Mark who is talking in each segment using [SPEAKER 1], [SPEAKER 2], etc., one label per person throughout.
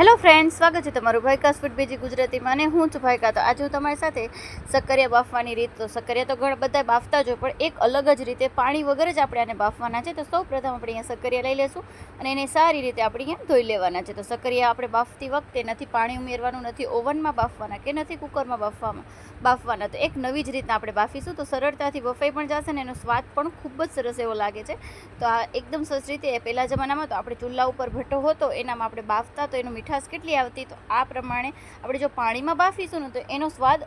[SPEAKER 1] Hello friend સ્વાગત છે તમારું ભાઈકા ફૂડ બીજી ગુજરાતીમાં અને હું છું ભાઈકા. તો આજે હું તમારી સાથે સક્કરિયા બાફવાની રીત, તો સક્કરિયા તો ઘણા બધા બાફતા જ હોય, પણ એક અલગ જ રીતે પાણી વગર જ આપણે આને બાફવાના છે. તો સૌ પ્રથમ આપણે અહીંયા સક્કરિયા લઈ લેશું અને એને સારી રીતે આપણે અહીંયા ધોઈ લેવાના છે. તો સક્કરિયા આપણે બાફતી વખતે નથી પાણી ઉમેરવાનું, નથી ઓવનમાં બાફવાના કે નથી કુકરમાં બાફવામાં, બાફવાના. તો એક નવી જ રીતના આપણે બાફીશું. તો સરળતાથી બફાઈ પણ જશે ને એનો સ્વાદ પણ ખૂબ જ સરસ એવો લાગે છે. તો આ એકદમ સરસ રીતે પહેલાં જમાનામાં તો આપણે ચૂલા ઉપર ભટ્ટો હતો, એનામાં આપણે બાફતા તો એનો મીઠાશ કેટલી આવતી તો આ પ્રમાણે આપણે જો પાણીમાં બાફીશું ને તો એનો સ્વાદ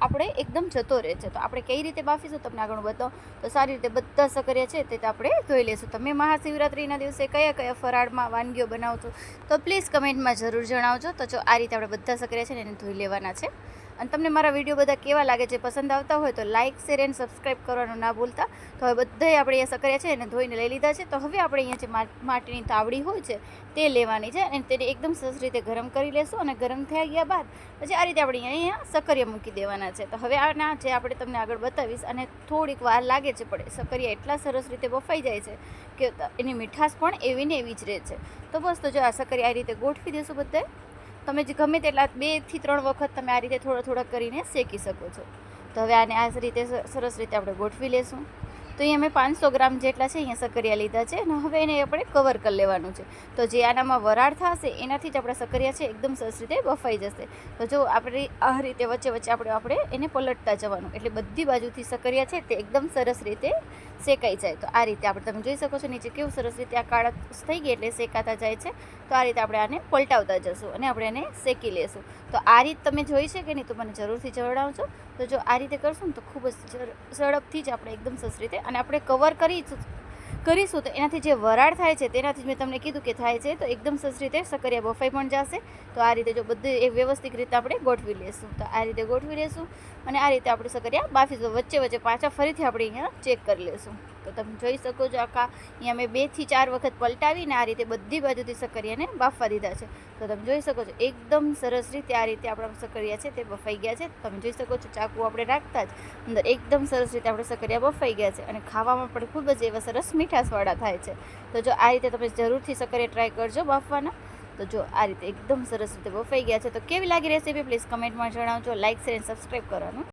[SPEAKER 1] આપણે એકદમ જતો રહે છે. તો આપણે કઈ રીતે બાફીશું તમને આગળ બતાવો. તો સારી રીતે બધા સકરિયા છે તે આપણે ધોઈ લેશું તમે મહાશિવરાત્રિના દિવસે કયા કયા ફરાળમાં વાનગીઓ બનાવો છો તો પ્લીઝ કમેન્ટમાં જરૂર જણાવજો. તો જો આ રીતે આપણે બધા સકરિયા છે ને એને ધોઈ લેવાના છે. અને તમને મારા વીડિયો બધા કેવા લાગે છે, પસંદ આવતા હોય તો લાઇક શેર એન્ડ સબસ્ક્રાઈબ કરવાનું ના ભૂલતા. તો હવે બધાય આપણે અહીંયા સકરિયા છે, એને ધોઈને લઈ લીધા છે. તો હવે આપણે અહીંયા જે માટીની તાવડી હોય છે, તે લેવાની છે અને તેને એકદમ સરસ રીતે ગરમ કરી લેશું અને ગરમ થઈ ગયા બાદ પછી આ રીતે આપણે અહીંયા સકરિયા મૂકી દેવાના છે. તો હવે આના જે આપણે તમને આગળ બતાવીશ અને થોડીક વાર લાગે છે, પણ સકરિયા એટલા સરસ રીતે બફાઈ જાય છે કે એની મીઠાશ પણ એવી ને એવી જ રહે છે. તો બસ તો જો આ સકરિયા આ રીતે ગોઠવી દેશું બધાય. તમે જે ગમે તેટલા બેથી ત્રણ વખત તમે આ રીતે થોડા થોડા કરીને શેકી શકો છો. તો હવે આને આ રીતે સરસ રીતે આપણે ગોઠવી લેશું. તો અહીંયા મેં પાંચસો ગ્રામ જેટલા છે અહીંયા સકરિયા લીધા છે અને હવે એને આપણે કવર કરી લેવાનું છે. તો જે આનામાં વરાળ થશે એનાથી જ આપણા સકરિયા છે એકદમ સરસ રીતે બફાઈ જશે. તો જો આપણે આ રીતે વચ્ચે વચ્ચે આપણે આપણે એને પલટતા જવાનું. એટલે બધી બાજુથી સકરિયા છે તે એકદમ સરસ રીતે શેકાઈ જાય. તો આ રીતે આપણે તમે જોઈ શકો છો નીચે કેવું સરસ રીતે આ કાળા થઈ ગઈ એટલે શેકાતા જાય છે. તો આ રીતે આપણે આને પલટાવતા જશું અને આપણે એને શેકી લેશું. તો આ રીત તમે જોઈ છે કે નહીં તો મને જરૂરથી જણાવજો. તો જો આ રીતે કરશું ને તો ખૂબ જ ઝડ- ઝડપથી જ આપણે એકદમ સરસ રીતે અને આપણે કવર કરીશું. કરીશું તો એનાથી જે વરાળ થાય છે તેનાથી મેં તમને કીધું કે થાય છે તો એકદમ સરસ રીતે સકરિયા બફાઈ પણ જશે. તો આ રીતે જો બધું એ વ્યવસ્થિત રીતે આપણે ગોઠવી લેશું. તો આ રીતે ગોઠવી લેશું અને આ રીતે આપણે સકરિયા બાફીશું. વચ્ચે વચ્ચે પાછા ફરીથી આપણે અહીંયા ચેક કરી લેશું. તો તમે જોઈ શકો છો આખા. અહીંયા મેં બેથી ચાર વખત પલટાવીને આ રીતે બધી બાજુથી સકરિયાને બાફવા દીધા છે. તો તમે જોઈ શકો છો એકદમ સરસ રીતે આ રીતે આપણા સકરિયા છે, તે બફાઈ ગયા છે. તમે જોઈ શકો છો ચાકુ આપણે રાખતા જ અંદર એકદમ સરસ રીતે આપણે સકરિયા બફાઈ ગયા છે અને ખાવામાં પણ ખૂબ જ એવા સરસ મીઠાશવાળા થાય છે. તો જો આ રીતે તમે જરૂરથી સકરિયા ટ્રાય કરજો બાફવાના. તો જો આ રીતે એકદમ સરસ રીતે બફાઈ ગયા છે. તો કેવી લાગી રેસીપી પ્લીઝ કમેન્ટમાં જણાવજો. લાઇક શેર એન્ડ સબસ્ક્રાઈબ કરવાનું.